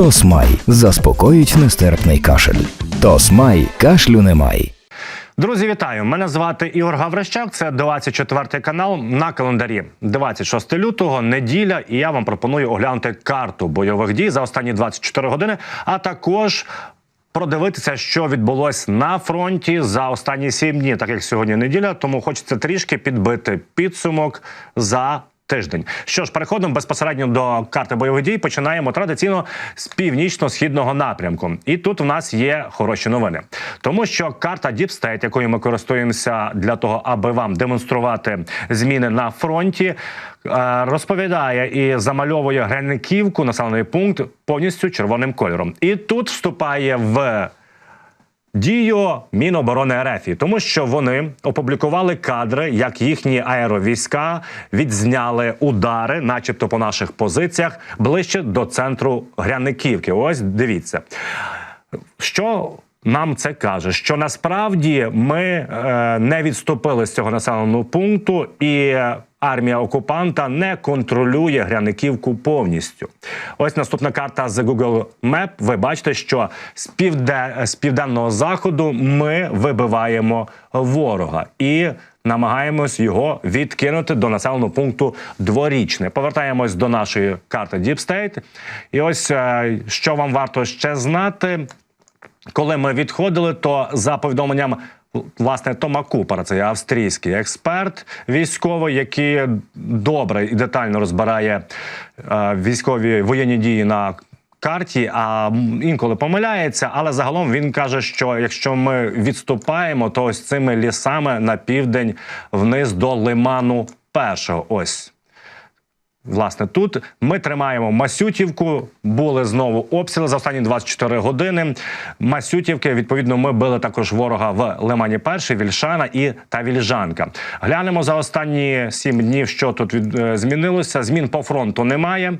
Тосмай заспокоїть нестерпний кашель. Тосмай кашлю немає. Друзі, вітаю! Мене звати Ігор Гаврищак. Це 24 канал на календарі. 26 лютого, неділя, і я вам пропоную оглянути карту бойових дій за останні 24 години, а також. Продивитися, що відбулось на фронті за останні сім днів, так як сьогодні неділя, тому хочеться трішки підбити підсумок за тиждень. Що ж, переходимо безпосередньо до карти бойових дій. Починаємо традиційно з північно-східного напрямку. І тут в нас є хороші новини, тому що карта State, якою ми користуємося для того, аби вам демонструвати зміни на фронті. е, Розповідає і замальовує Грениківку, населений пункт повністю червоним кольором. І тут вступає в дію Міноборони РФ, тому що вони опублікували кадри, як їхні аеровійська відзняли удари, начебто по наших позиціях, ближче до центру Гряниківки. Ось дивіться. Що нам це каже? Що насправді ми е, не відступили з цього населеного пункту, і армія окупанта не контролює Гряниківку повністю. Ось наступна карта з Google Map. Ви бачите, що з, півде... з південного заходу ми вибиваємо ворога і. Намагаємось його відкинути до населеного пункту дворічне. Повертаємось до нашої карти Deep State. І ось е, що вам варто ще знати. Коли ми відходили, то за повідомленням власне Тома Купера, це австрійський експерт військовий, який добре і детально розбирає е, військові воєнні дії на карті, а інколи помиляється. Але загалом він каже, що якщо ми відступаємо, то ось цими лісами на південь вниз до лиману першого. Ось. Власне, тут ми тримаємо Масютівку. Були знову обстріли за останні 24 години. Масютівки, відповідно, ми били також ворога в Лимані Перший, Вільшана і та Вільжанка. Глянемо за останні сім днів, що тут від, е, змінилося. Змін по фронту немає.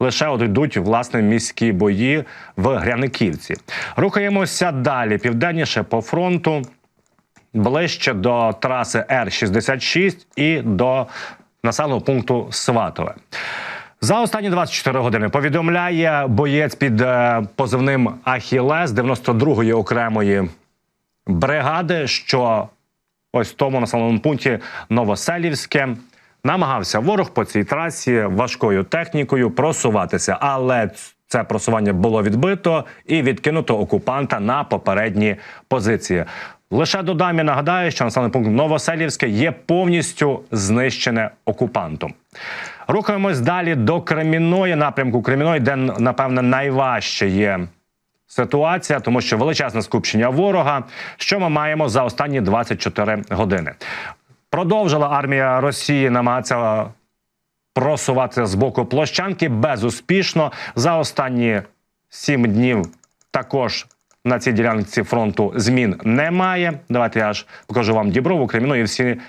Лише от йдуть власне міські бої в Гряниківці. Рухаємося далі, південніше по фронту, ближче до траси Р-66 і до населеного пункту Сватове. За останні 24 години повідомляє боєць під е, позивним Ахілес 92-ї окремої бригади, що ось в тому населеному пункті Новоселівське намагався ворог по цій трасі важкою технікою просуватися, але це просування було відбито і відкинуто окупанта на попередні позиції. Лише додам і нагадаю, що населений пункт Новоселівське є повністю знищене окупантом. Рухаємось далі до Креміної напрямку Креміної, де напевне найважче є ситуація, тому що величезне скупчення ворога. Що ми маємо за останні 24 години? Продовжила армія Росії намагатися просуватися з боку площанки безуспішно за останні сім днів. Також на цій ділянці фронту змін немає. Давайте я ж покажу вам Діброву, Креміну і всі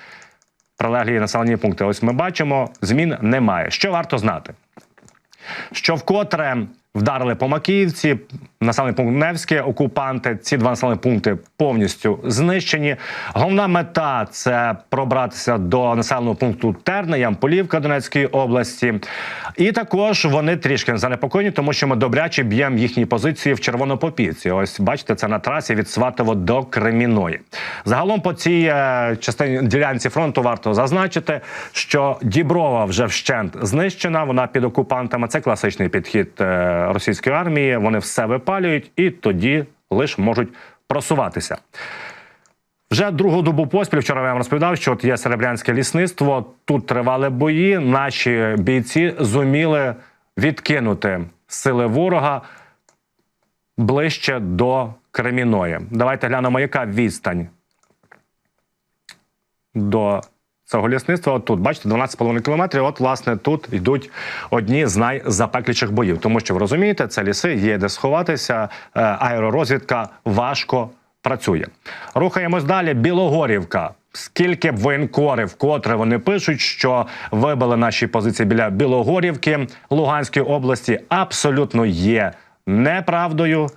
прилеглі населені пункти. Ось ми бачимо, змін немає. Що варто знати? Що вкотре вдарили по Макіївці, населений пункт Невське, окупанти. Ці два населені пункти повністю знищені. Головна мета це пробратися до населеного пункту Терне, Ямполівка Донецької області. І також вони трішки занепокоєні, тому що ми добряче б'ємо їхні позиції в Червонопопівці. Ось бачите, це на трасі від Сватово до Креміної. Загалом по цій е, частині ділянці фронту варто зазначити, що Діброва вже вщент знищена. Вона під окупантами. Це класичний підхід е, російської армії. Вони все випалюють і тоді лише можуть просуватися. Вже другу добу поспіль вчора я вам розповідав, що от є серебрянське лісництво. Тут тривали бої. Наші бійці зуміли відкинути сили ворога ближче до Креміної. Давайте глянемо, яка відстань до цього лісництва. От тут, бачите, 12,5 кілометрів. От, власне, тут йдуть одні з найзапекліших боїв. Тому що ви розумієте, це ліси, є де сховатися. е, Аеророзвідка важко працює. Рухаємось далі. Білогорівка. Скільки б воєнкори, вкотре вони пишуть, що вибили наші позиції біля Білогорівки Луганської області, абсолютно є неправдою.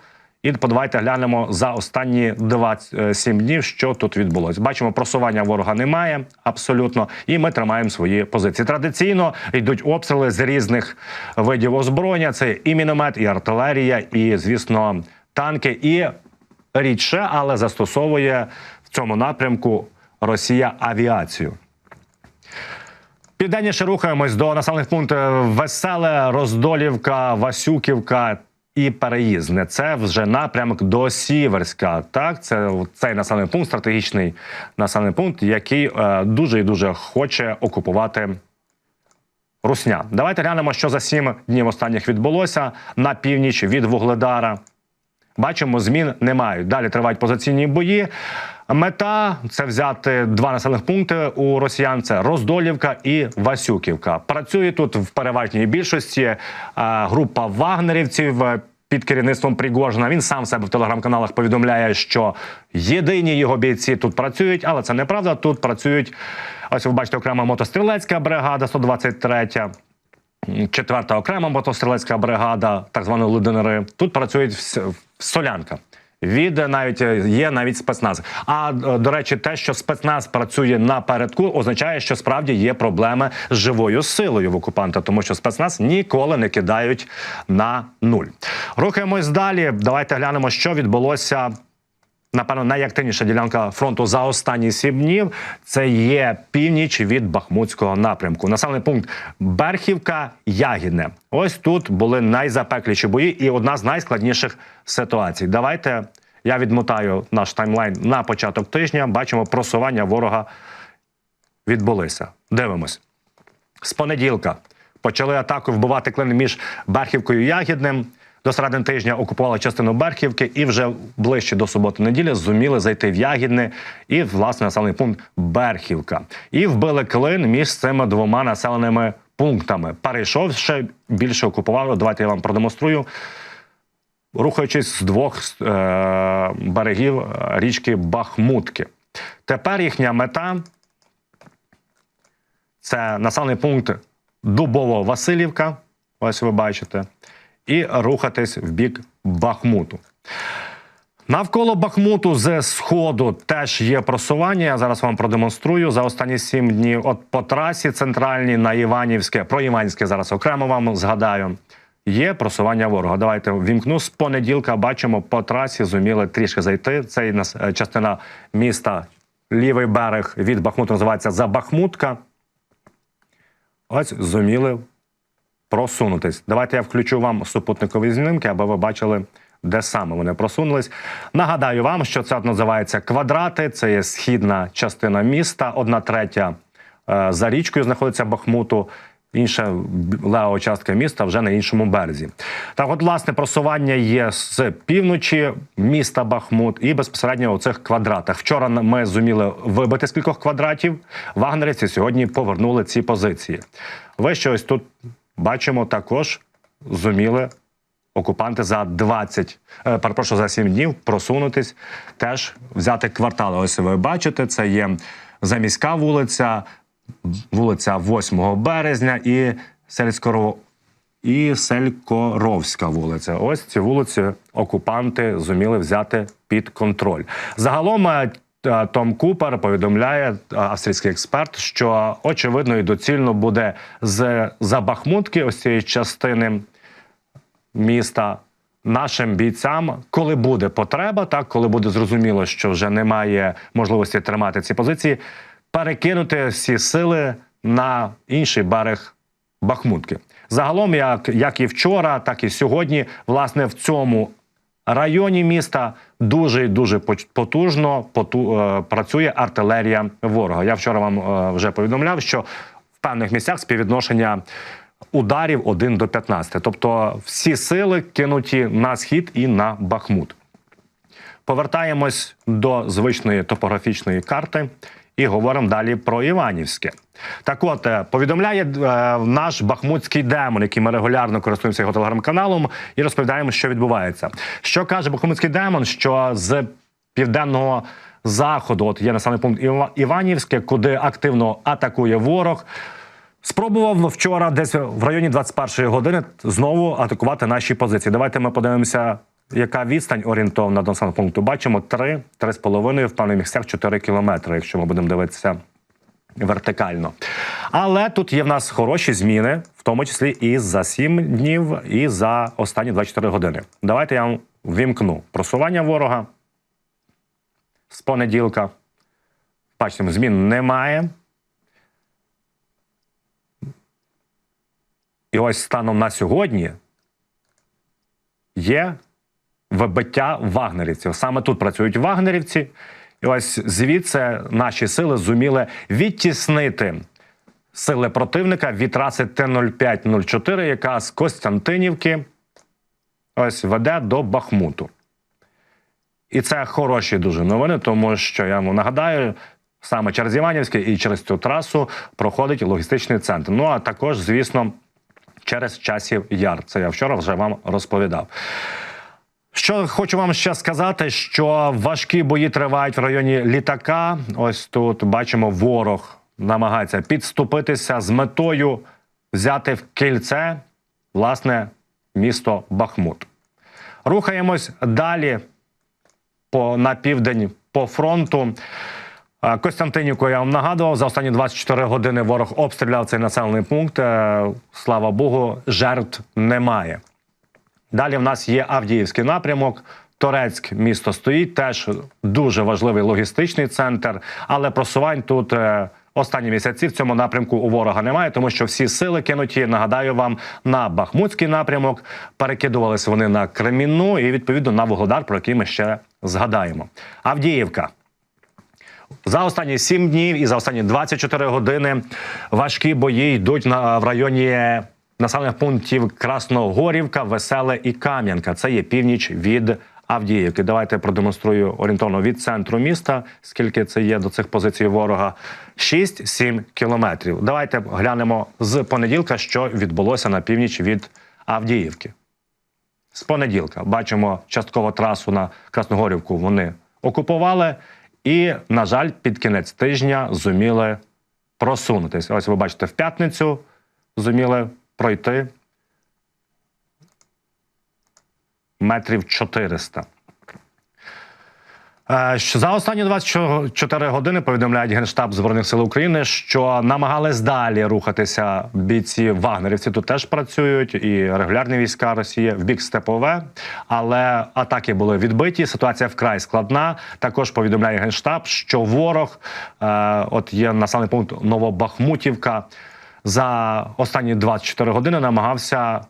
І давайте глянемо за останні 27 днів, що тут відбулось. Бачимо, просування ворога немає абсолютно, і ми тримаємо свої позиції. Традиційно йдуть обстріли з різних видів озброєння: це і міномет, і артилерія, і звісно, танки. І рідше, але застосовує в цьому напрямку Росія авіацію. Південніше рухаємось до населених пунктів Веселе, Роздолівка, Васюківка і Переїзне. Це вже напрямок до Сіверська. Так, це цей населений пункт, стратегічний населений пункт, який е, дуже і дуже хоче окупувати Русня. Давайте глянемо, що за сім днів останніх відбулося на північ від Вугледара. Бачимо, змін немає. Далі тривають позиційні бої. Мета це взяти два населених пункти у росіян: це Роздолівка і Васюківка. Працює тут в переважній більшості е, група вагнерівців. е, Під керівництвом Пригожина він сам себе в телеграм-каналах повідомляє, що єдині його бійці тут працюють, але це неправда. Тут працюють ось ви бачите окрема мотострілецька бригада 123 четверта окрема мотострілецька бригада, так звані лудинери. Тут працюють солянка. Від е, навіть е, є навіть спецназ. А е, до речі, те, що спецназ працює напередку, означає, що справді є проблеми з живою силою в окупанта, тому що спецназ ніколи не кидають на нуль. Рухаємось далі. Давайте глянемо, що відбулося напевно, найактивніша ділянка фронту за останні сім днів це є північ від Бахмутського напрямку. Населений пункт Берхівка, Ягідне. Ось тут були найзапекліші бої і одна з найскладніших ситуацій. Давайте я відмотаю наш таймлайн на початок тижня. Бачимо, просування ворога відбулися. Дивимось. З понеділка почали атаку вбивати клин між Берхівкою і Ягідним. До середини тижня окупували частину Берхівки і вже ближче до суботи-неділі зуміли зайти в Ягідне і власне населений пункт Берхівка. І вбили клин між цими двома населеними пунктами. Перейшов ще більше окупував. Давайте я вам продемонструю. Рухаючись з двох е- берегів е, річки Бахмутки. Тепер їхня мета це населений пункт Дубово-Василівка. Ось ви бачите, і рухатись в бік Бахмуту. Навколо Бахмуту з сходу теж є просування. Я зараз вам продемонструю за останні сім днів. От по трасі центральній на Іванівське, про Іванівське зараз окремо вам згадаю. Є просування ворога. Давайте вімкну з понеділка. Бачимо по трасі, зуміли трішки зайти. Це е, частина міста, лівий берег від Бахмуту називається Забахмутка. Ось зуміли просунутись. Давайте я включу вам супутникові знімки, аби ви бачили, де саме вони просунулись. Нагадаю вам, що це називається квадрати. Це є східна частина міста, одна третя е, за річкою знаходиться Бахмуту. Інша лева частка міста вже на іншому березі. Так, от, власне, просування є з півночі міста Бахмут і безпосередньо у цих квадратах. Вчора ми зуміли вибити з кількох квадратів. Вагнерівці сьогодні повернули ці позиції. Ви що ось тут бачимо також зуміли окупанти за 20, е, перепрошую, за 7 днів просунутись, теж взяти квартали. Ось ви бачите, це є заміська вулиця, вулиця 8 березня і Сельськоро. І Селькоровська вулиця. Ось ці вулиці окупанти зуміли взяти під контроль. Загалом е, Том Купер повідомляє е, австрійський експерт, що очевидно і доцільно буде з за Бахмутки, ось цієї частини міста нашим бійцям, коли буде потреба, так коли буде зрозуміло, що вже немає можливості тримати ці позиції, перекинути всі сили на інший берег Бахмутки. Загалом, як, як і вчора, так і сьогодні, власне, в цьому районі міста дуже і дуже потужно поту, е, працює артилерія ворога. Я вчора вам е, вже повідомляв, що в певних місцях співвідношення ударів 1 до 15. Тобто всі сили кинуті на схід і на Бахмут. Повертаємось до звичної топографічної карти і говоримо далі про Іванівське. Так от, е, повідомляє е, наш бахмутський демон, який ми регулярно користуємося його телеграм-каналом, і розповідаємо, що відбувається. Що каже бахмутський демон, що з південного заходу, от є населений пункт Іва- Іванівське, куди активно атакує ворог. Спробував вчора, десь в районі 21-ї години, знову атакувати наші позиції. Давайте ми подивимося яка відстань орієнтовна до населеного пункту? Бачимо 3, 3,5, в певних місцях 4 кілометри, якщо ми будемо дивитися вертикально. Але тут є в нас хороші зміни, в тому числі і за 7 днів, і за останні 24 години. Давайте я вам вімкну просування ворога з понеділка. Бачимо, змін немає. І ось станом на сьогодні є вибиття вагнерівців. Саме тут працюють вагнерівці. І ось звідси наші сили зуміли відтіснити сили противника від траси Т-0504, яка з Костянтинівки ось веде до Бахмуту. І це хороші дуже новини, тому що я вам нагадаю, саме через Іванівське і через цю трасу проходить логістичний центр. Ну а також, звісно, через часів яр. Це я вчора вже вам розповідав. Що хочу вам ще сказати, що важкі бої тривають в районі літака. Ось тут бачимо, ворог намагається підступитися з метою взяти в кільце власне місто Бахмут. Рухаємось далі по, на південь по фронту. Е, Костянтинівку я вам нагадував, за останні 24 години ворог обстріляв цей населений пункт. Е, Слава Богу, жертв немає. Далі в нас є Авдіївський напрямок. Торецьк місто стоїть, теж дуже важливий логістичний центр, але просувань тут е, останні місяці в цьому напрямку у ворога немає, тому що всі сили кинуті, нагадаю вам, на Бахмутський напрямок. Перекидувалися вони на Кремінну і відповідно на Вугледар, про який ми ще згадаємо. Авдіївка. За останні 7 днів і за останні 24 години важкі бої йдуть на в районі населених пунктів Красногорівка, Веселе і Кам'янка. Це є північ від Авдіївки. Давайте продемонструю орієнтовно від центру міста, скільки це є до цих позицій ворога. 6-7 кілометрів. Давайте глянемо з понеділка, що відбулося на північ від Авдіївки. З понеділка бачимо частково трасу на Красногорівку. Вони окупували, і, на жаль, під кінець тижня зуміли просунутися. Ось ви бачите, в п'ятницю зуміли пройти метрів 400. Е, За останні 24 години повідомляють Генштаб Збройних сил України, що намагались далі рухатися бійці вагнерівці. Тут теж працюють і регулярні війська Росії в бік Степове, але атаки були відбиті. Ситуація вкрай складна. Також повідомляє Генштаб, що ворог, е, от є населений пункт Новобахмутівка, за останні 24 години намагався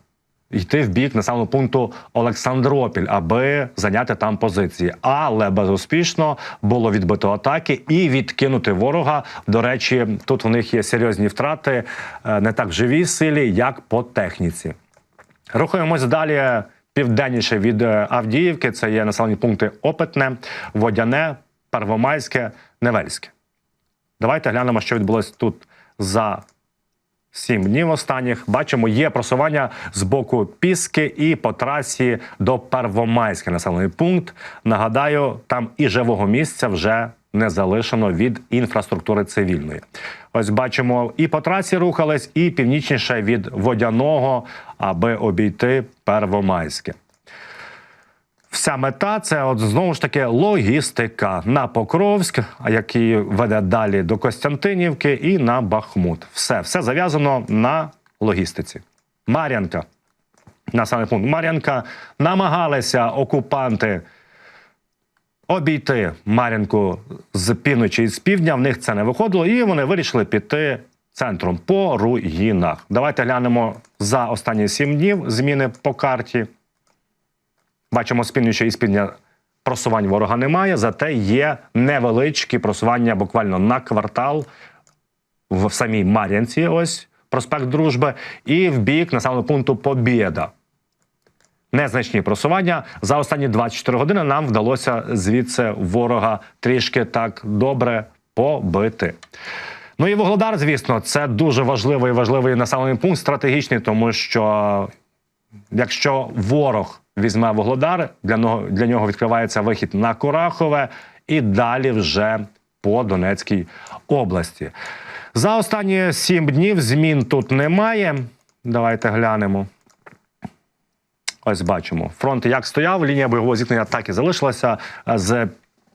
йти в бік населеного пункту Олександропіль, аби зайняти там позиції. Але безуспішно було відбито атаки і відкинути ворога. До речі, тут у них є серйозні втрати е, не так в живій силі, як по техніці. Рухаємось далі південніше від е, Авдіївки. Це є населені пункти Опитне, Водяне, Первомайське, Невельське. Давайте глянемо, що відбулося тут за сім днів останніх. Бачимо, є просування з боку Піски і по трасі до Первомайське населений пункт. Нагадаю, там і живого місця вже не залишено від інфраструктури цивільної. Ось бачимо, і по трасі рухались, і північніше від водяного, аби обійти Первомайське. Вся мета це от знову ж таки логістика на Покровськ, який веде далі до Костянтинівки, і на Бахмут. Все, все зав'язано на логістиці. Мар'янка. Населений пункт Мар'янка намагалися окупанти обійти Мар'янку з півночі і з півдня. В них це не виходило, і вони вирішили піти центром по руїнах. Давайте глянемо за останні сім днів зміни по карті. Бачимо, з півночі і з півдня просувань ворога немає, зате є невеличкі просування буквально на квартал в самій Мар'янці, ось проспект Дружби, і в бік населеного пункту Побєда. Незначні просування за останні 24 години нам вдалося звідси ворога трішки так добре побити. Ну і Вугледар, звісно, це дуже важливий важливий населений пункт стратегічний, тому що якщо ворог візьме Вугледар, для нього, для нього відкривається вихід на Курахове і далі вже по Донецькій області. За останні сім днів змін тут немає. Давайте глянемо. Ось бачимо. Фронт як стояв, лінія бойового зіткнення так і залишилася е, з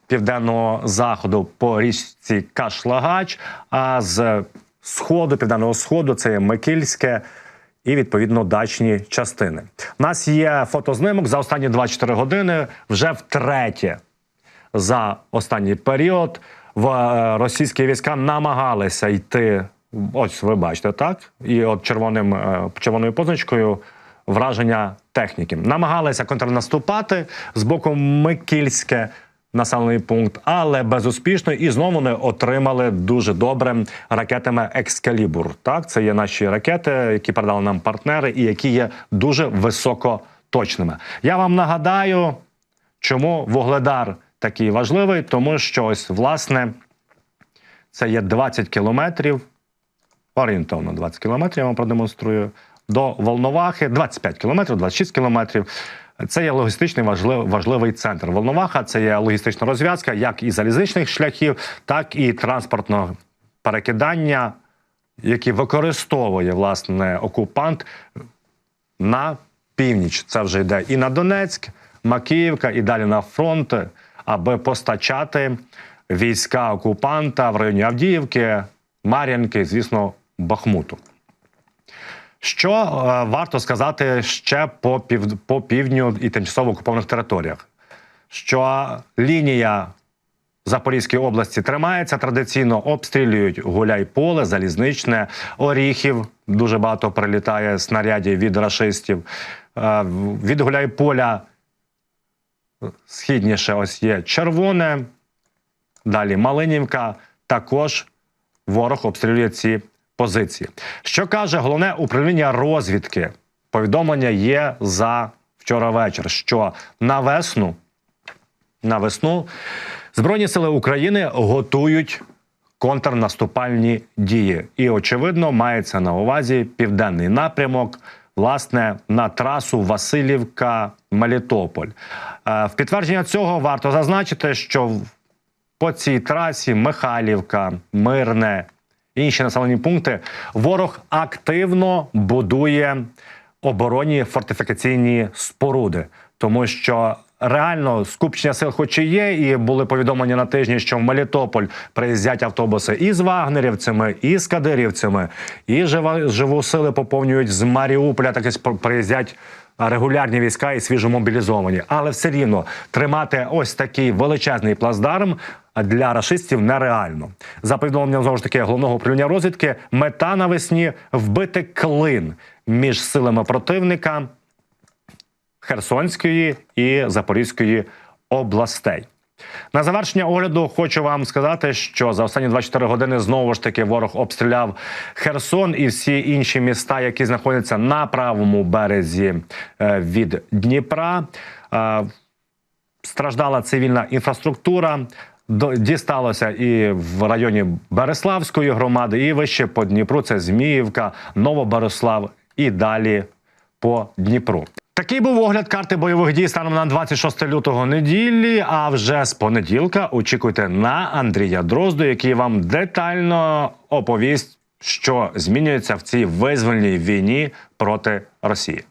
південного заходу по річці Кашлагач, а з сходу, південного сходу це є Микільське і відповідно дачні частини. У нас є фотознимок за останні 24 години вже втретє за останній період в е, російські війська намагалися йти. Ось ви бачите, так? І от червоним е, червоною позначкою враження техніки. Намагалися контрнаступати з боку Микільське населений пункт, але безуспішно і знову вони отримали дуже добре ракетами Екскалібур. Так, це є наші ракети, які передали нам партнери, і які є дуже високоточними. Я вам нагадаю, Чому вугледар такий важливий? Тому що ось власне це є 20 кілометрів, орієнтовно 20 кілометрів, я вам продемонструю. До Волновахи 25 кілометрів, 26 кілометрів. Це є логістичний важливий, центр. Волноваха це є логістична розв'язка як і залізничних шляхів, так і транспортного перекидання, які використовує власне окупант на північ. Це вже йде і на Донецьк, Макіївка, і далі на фронт, аби постачати війська окупанта в районі Авдіївки, Мар'янки, звісно, Бахмуту. Що е, варто сказати ще по, пів, по півдню і тимчасово окупованих територіях? Що лінія Запорізької області тримається традиційно, обстрілюють Гуляйполе, Залізничне, Оріхів. Дуже багато прилітає снарядів від рашистів. Е, Від Гуляйполя східніше ось є червоне, далі Малинівка. Також ворог обстрілює ці позиції. Що каже головне управління розвідки? Повідомлення є за вчора вечір, що на весну, на весну Збройні сили України готують контрнаступальні дії. І, очевидно, мається на увазі південний напрямок, власне, на трасу Васильівка-Мелітополь. Е, В підтвердження цього варто зазначити, що по цій трасі Михайлівка, Мирне, інші населені пункти ворог активно будує оборонні фортифікаційні споруди, тому що реально скупчення сил, хоч і є, і були повідомлення на тижні, що в Мелітополь приїздять автобуси і з вагнерівцями, і з кадирівцями, і живу сили поповнюють з Маріуполя. Так і приїздять регулярні війська і свіжомобілізовані. Але все рівно тримати ось такий величезний плацдарм для рашистів нереально. За повідомленням знову ж таки головного управління розвідки, мета навесні вбити клин між силами противника Херсонської і Запорізької областей. На завершення огляду хочу вам сказати, що за останні 24 години знову ж таки ворог обстріляв Херсон і всі інші міста, які знаходяться на правому березі е, від Дніпра. Е, Страждала цивільна інфраструктура. Дісталося і в районі Береславської громади, і вище по Дніпру. Це Зміївка, Новобереслав і далі по Дніпру. Такий був огляд карти бойових дій станом на 26 лютого неділі. А вже з понеділка очікуйте на Андрія Дрозду, який вам детально оповість, що змінюється в цій визвольній війні проти Росії.